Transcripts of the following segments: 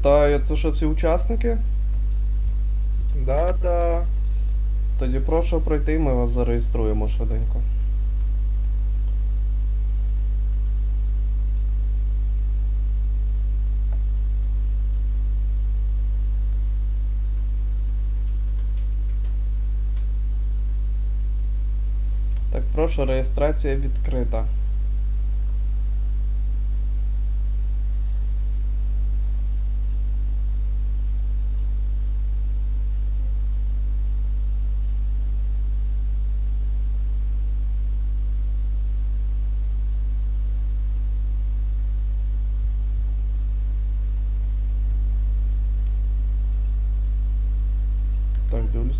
Вітаю, це що всі учасники? Да-да. Тоді прошу пройти, ми вас зареєструємо швиденько. Так, прошу, реєстрація відкрита.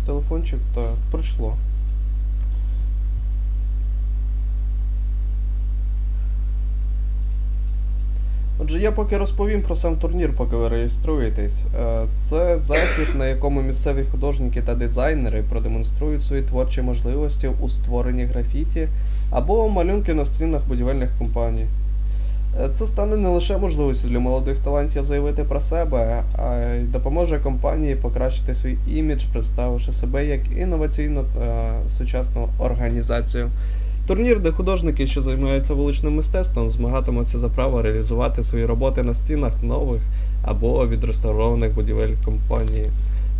Телефончик, так, прийшло. Отже, я поки розповім про сам турнір, поки ви реєструєтесь. Е, Це захід, на якому місцеві художники та дизайнери продемонструють свої творчі можливості у створенні графіті або малюнки на стінах будівельних компаній. Е, Це стане не лише можливістю для молодих талантів заявити про себе, а й допоможе компанії покращити свій імідж, представивши себе як інноваційну та сучасну організацію. Турнір, де художники, що займаються вуличним мистецтвом, змагатимуться за право реалізувати свої роботи на стінах нових або відреставрованих будівель компанії.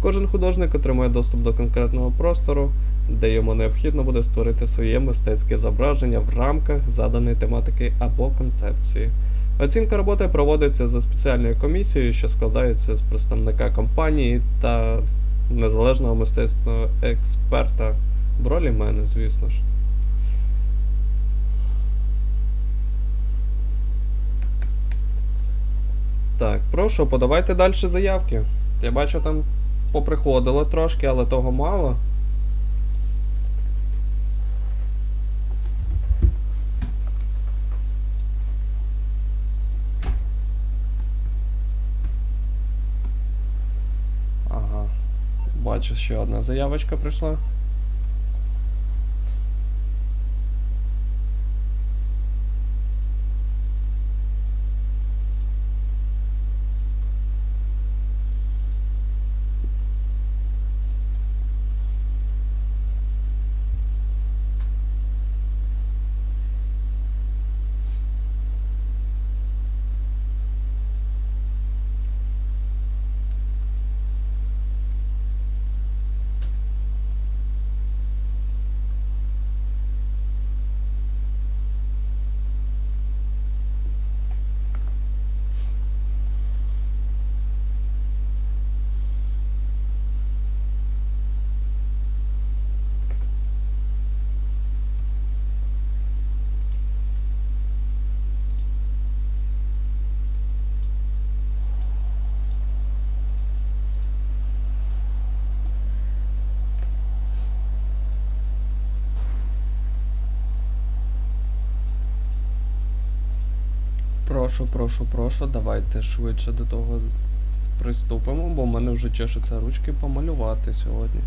Кожен художник отримає доступ до конкретного простору, де йому необхідно буде створити своє мистецьке зображення в рамках заданої тематики або концепції. Оцінка роботи проводиться за спеціальною комісією, що складається з представника компанії та незалежного мистецтвного експерта в ролі мене, звісно ж. Так, прошу, подавайте далі заявки. Я бачу, там поприходило трошки, але того мало. Бачу, ще одна заявочка прийшла. Прошу, прошу, прошу, давайте швидше до того приступимо, бо в мене вже чешуться ручки помалювати сьогодні.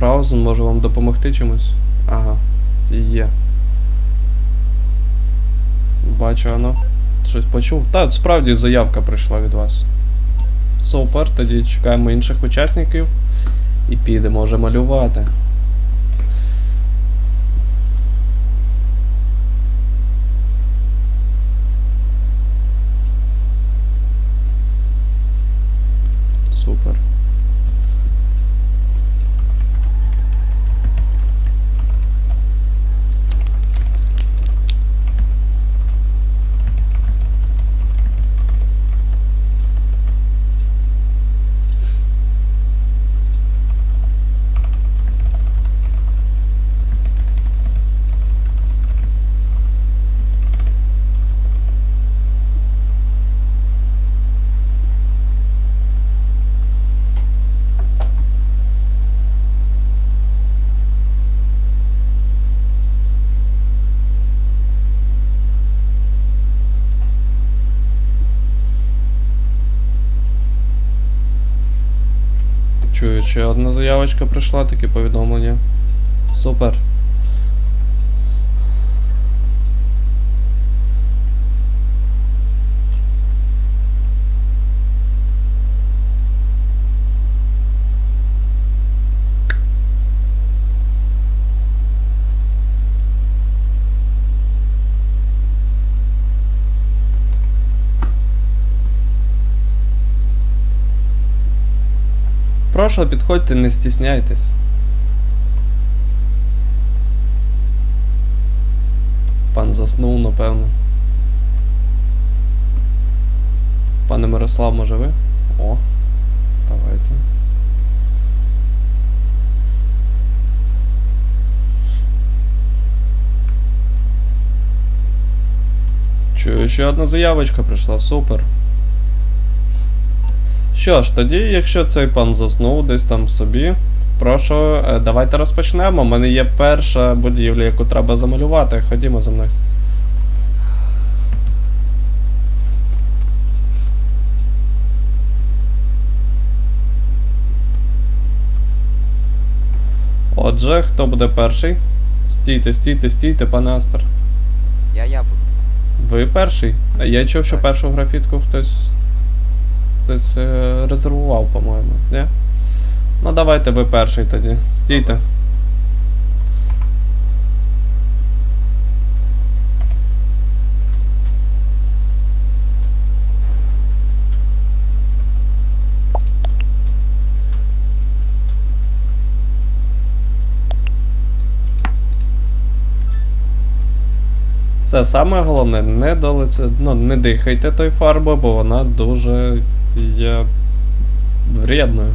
Фраузен, може вам допомогти чимось? Ага, є. Бачу, воно. Щось почув. Та, справді заявка прийшла від вас. Супер, тоді чекаємо інших учасників. І підемо вже малювати. Супер. Ще одна заявочка прийшла, таке повідомлення. Супер. Прошу, підходьте, не стісняйтесь. Пан заснув, напевно. Пане Мирослав, може ви? О, давайте. Чую, ще одна заявочка прийшла, супер. Що ж, тоді, якщо цей пан заснув десь там собі, прошу, е, давайте розпочнемо. У мене є перша будівля, яку треба замалювати. Ходімо за мною. Отже, хто буде перший? Стійте, стійте, стійте, пане Астер. Я я буду. Ви перший? А Я чув, що першу графітку хтось. Хтось е, резервував, по-моєму, ні? Ну давайте ви перший тоді. Стійте. Це саме головне, не до лице, ну, не дихайте той фарбою, бо вона дуже є вредною.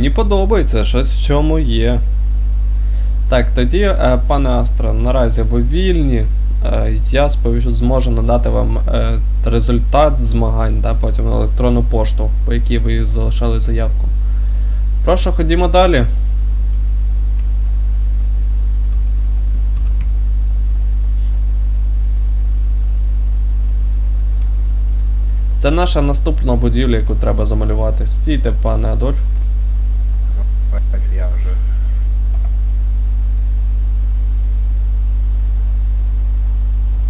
Мені подобається, щось в цьому є. Так, тоді, е, пане Астро, наразі ви вільні. Е, я сповіщу, зможу надати вам е, результат змагань, да, потім на електронну пошту, по якій ви залишали заявку. Прошу, ходімо далі. Це наша наступна будівля, яку треба замалювати. Стійте, пане Адольф. Я вже.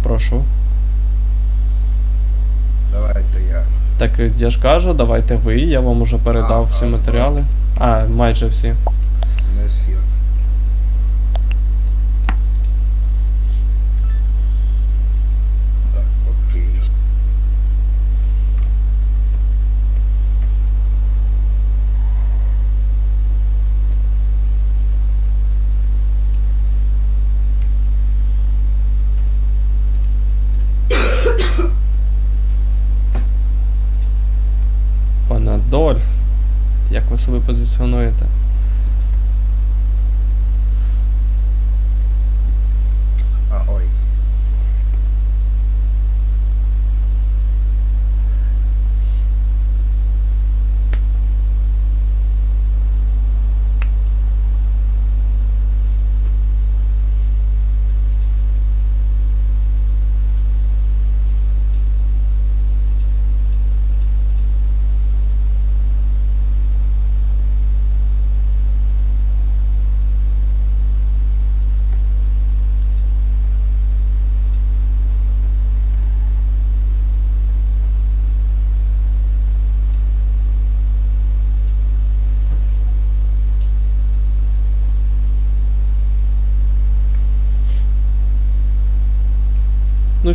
Прошу. Давайте я. Так я ж кажу, давайте ви, я вам уже передав А, всі а, матеріали. А, майже всі. Не сів. ви себе позиціонуєте.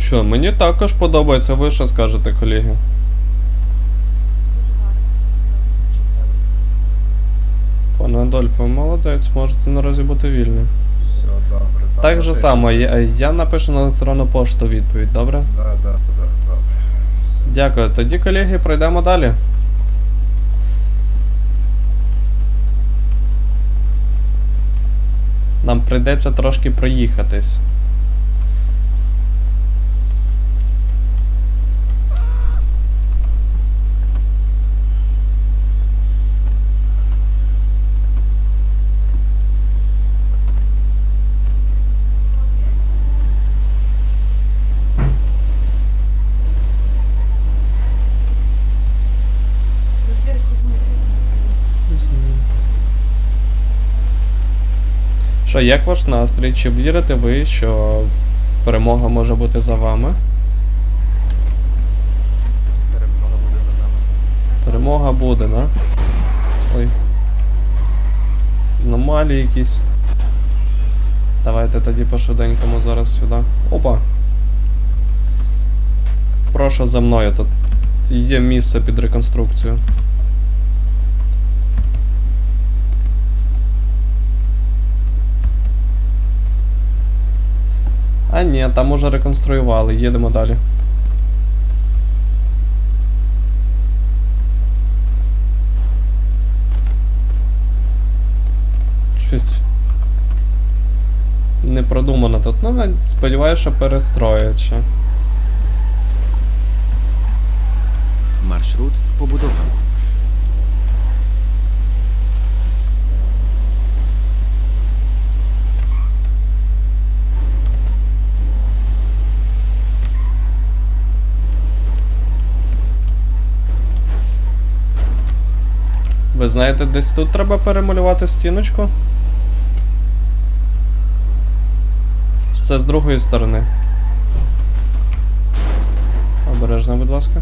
Що, мені також подобається, ви що скажете, колеги? Пане Адольфе, ви молодець, можете наразі бути вільні. Все добре. Так добре, же ти- само, я, я напишу на електронну пошту відповідь, добре? Да, да, да, добре. Дякую. Тоді, колеги, пройдемо далі. Нам прийдеться трошки проїхатись. Що, як ваш настрій? Чи вірите ви, що перемога може бути за вами? Перемога буде за нами. Перемога буде, да? Ой. Аномалії якісь. Давайте тоді по швиденькому зараз сюди. Опа. Прошу за мною, тут є місце під реконструкцію. А ні, там уже реконструювали, їдемо далі. Щось не продумано тут. Ну, сподіваюся, що перестроять. Маршрут побудовано. Ви знаєте, десь тут треба перемалювати стіночку? Це з другої сторони. Обережно, будь ласка.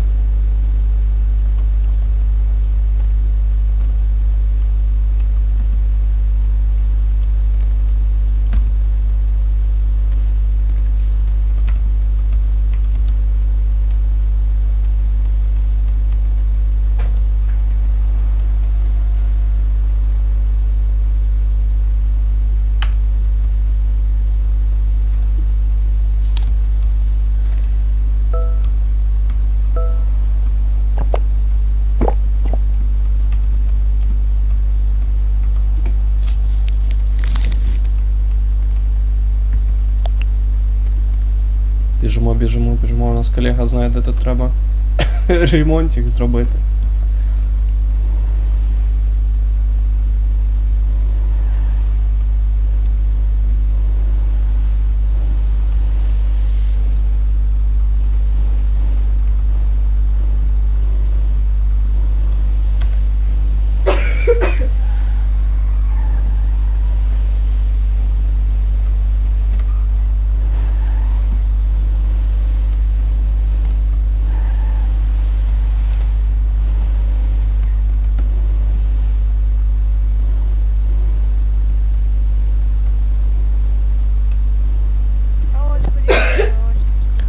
У нас колега знає, де тут треба ремонтик зробити.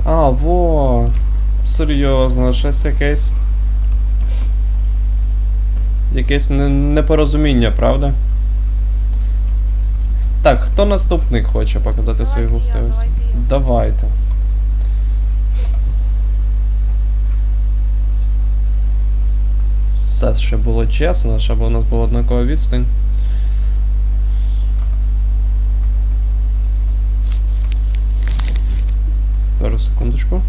А, во. Серйозно, щось якесь. Якесь непорозуміння, правда? Так, хто наступний хоче показати давайте я. Давайте. все ще було чесно, щоб у нас була однакова відстань. Зараз секундочку.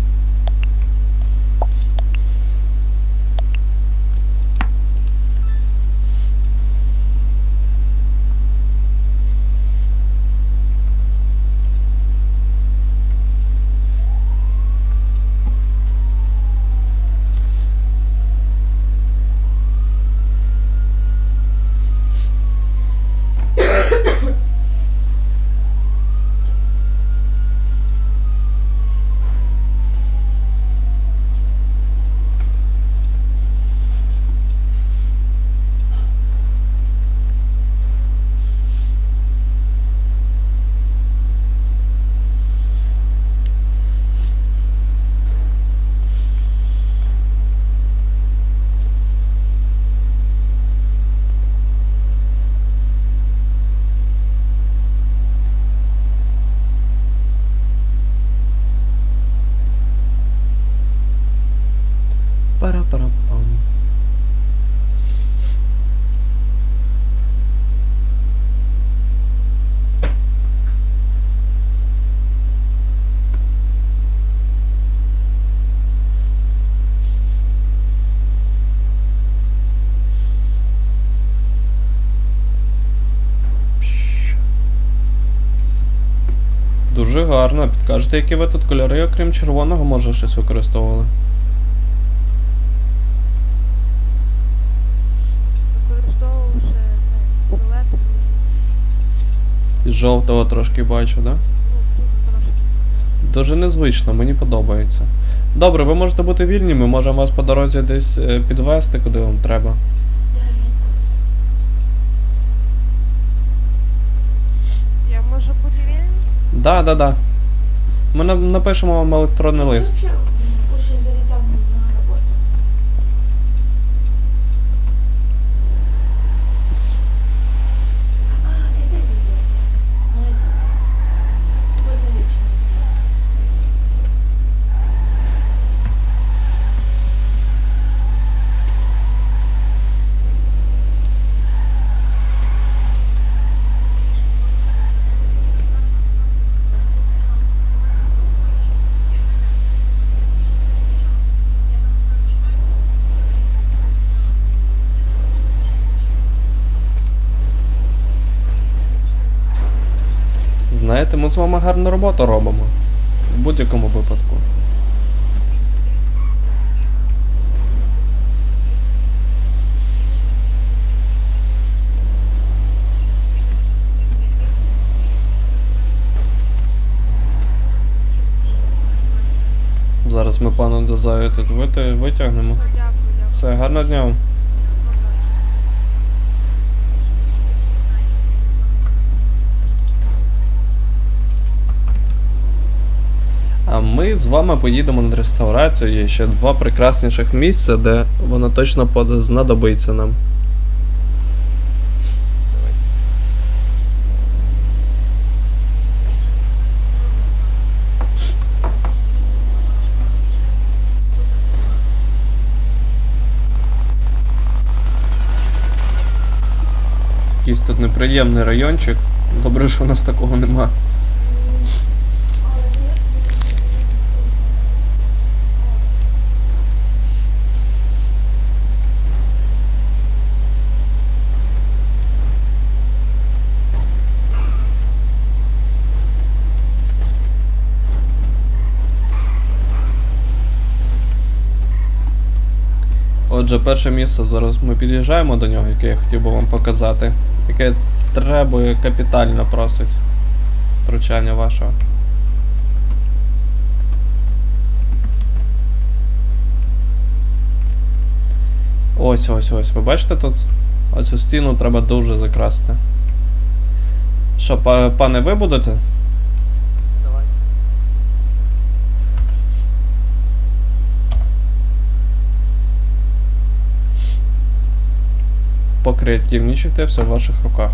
Гарно. Підкажете, які ви тут кольори, окрім червоного, може щось використовували? І жовтого трошки бачу, да? ну. Дуже незвично, мені подобається. Добре, ви можете бути вільні, ми можемо вас по дорозі десь е, підвести, куди вам треба. Я можу бути вільний? Да, да, да. Ми на- напишемо вам електронний лист. Ми з вами гарну роботу робимо. В будь-якому випадку. Зараз ми пану Дезаю тут витягнемо. Все, гарного дня. вам. А ми з вами поїдемо на реставрацію. Є ще два прекрасніших місця, де воно точно знадобиться нам. Якийсь тут неприємний райончик. Добре, що у нас такого нема. Отже, перше місце зараз ми під'їжджаємо до нього, яке я хотів би вам показати. Яке требує капітально просить втручання вашого. Ось ось ось. Ви бачите тут? Оцю стіну треба дуже закрасити. Що, пане, ви будете? Покреативнічайте, все в ваших руках.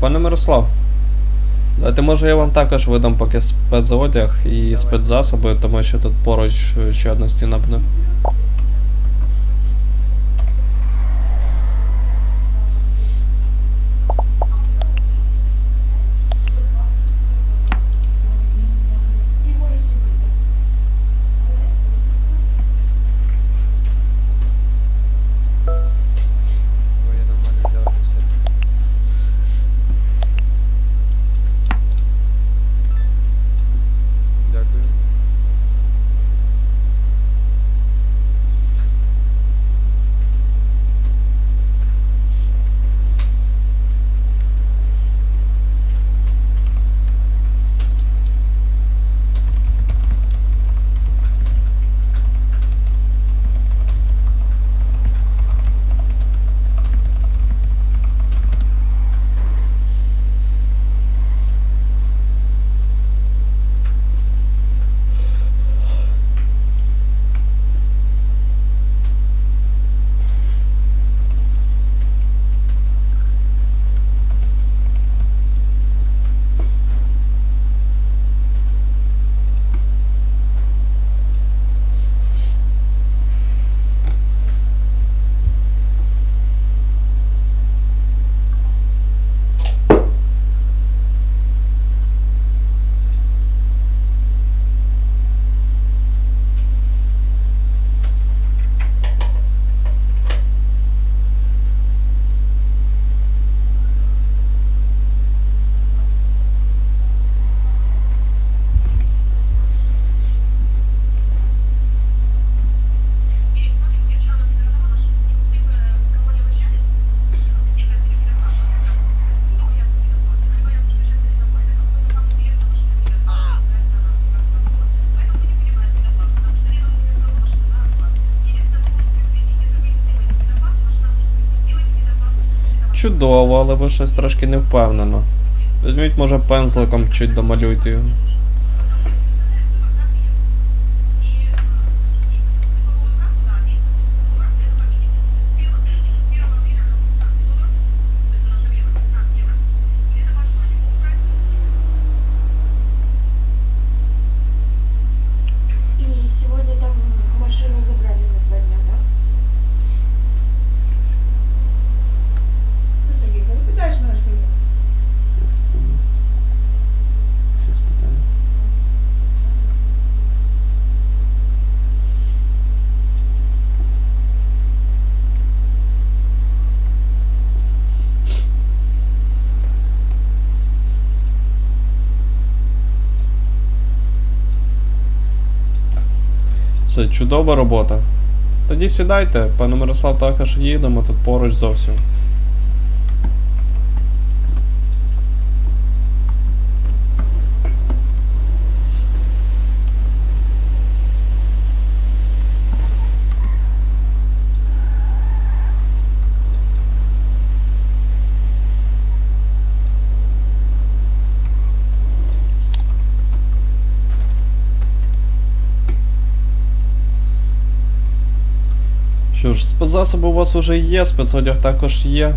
Пане Мирослав. Давайте може я вам також видам поки спецодяг і спецзасоби, тому що тут поруч ще одна стіна буде. Чудово, але ви щось трошки не впевнено. Візьміть, може, пензликом чуть домалюйте його. И сегодня там машину забрали на два дня, да? Ну, Сергей, ну ты питаешь меня, что ли? Всі спитання. Все, чудова робота. Тоді сідайте, пане Мирослав, також їдемо тут поруч зовсім. Що ж, спецзасоби у вас вже є, спецодяг також є.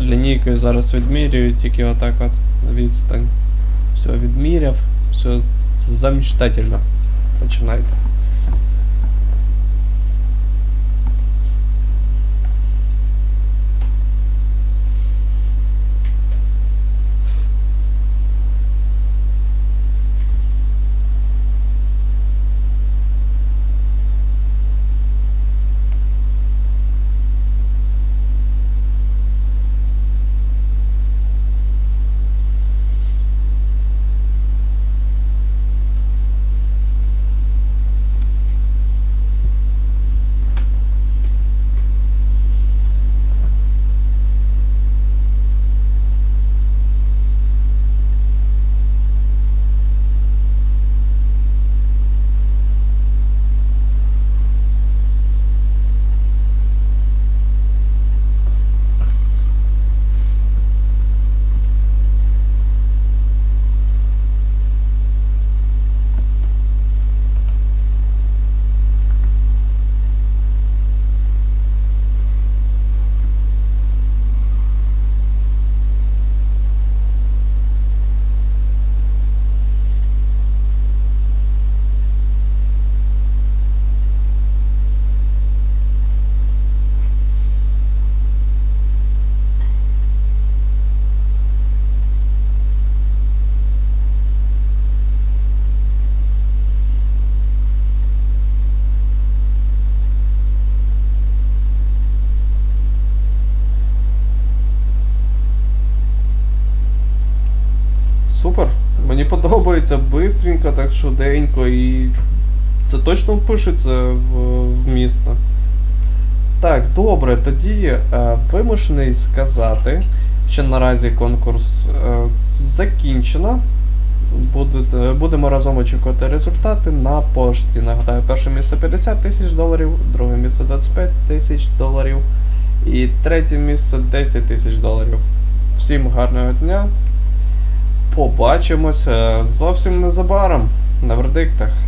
Лінійкою зараз відмірюю, тільки отак от відстань. Все відміряв, все замечтательно. Починайте. Подобається бистренько, так швиденько і це точно впишеться в, місто. Так, добре, тоді е, вимушений сказати, що наразі конкурс е, закінчено. Будете, будемо разом очікувати результати на пошті. Нагадаю, перше місце 50 тисяч доларів, друге місце 25 тисяч доларів і третє місце 10 тисяч доларів. Всім гарного дня. Побачимося зовсім незабаром на вердиктах.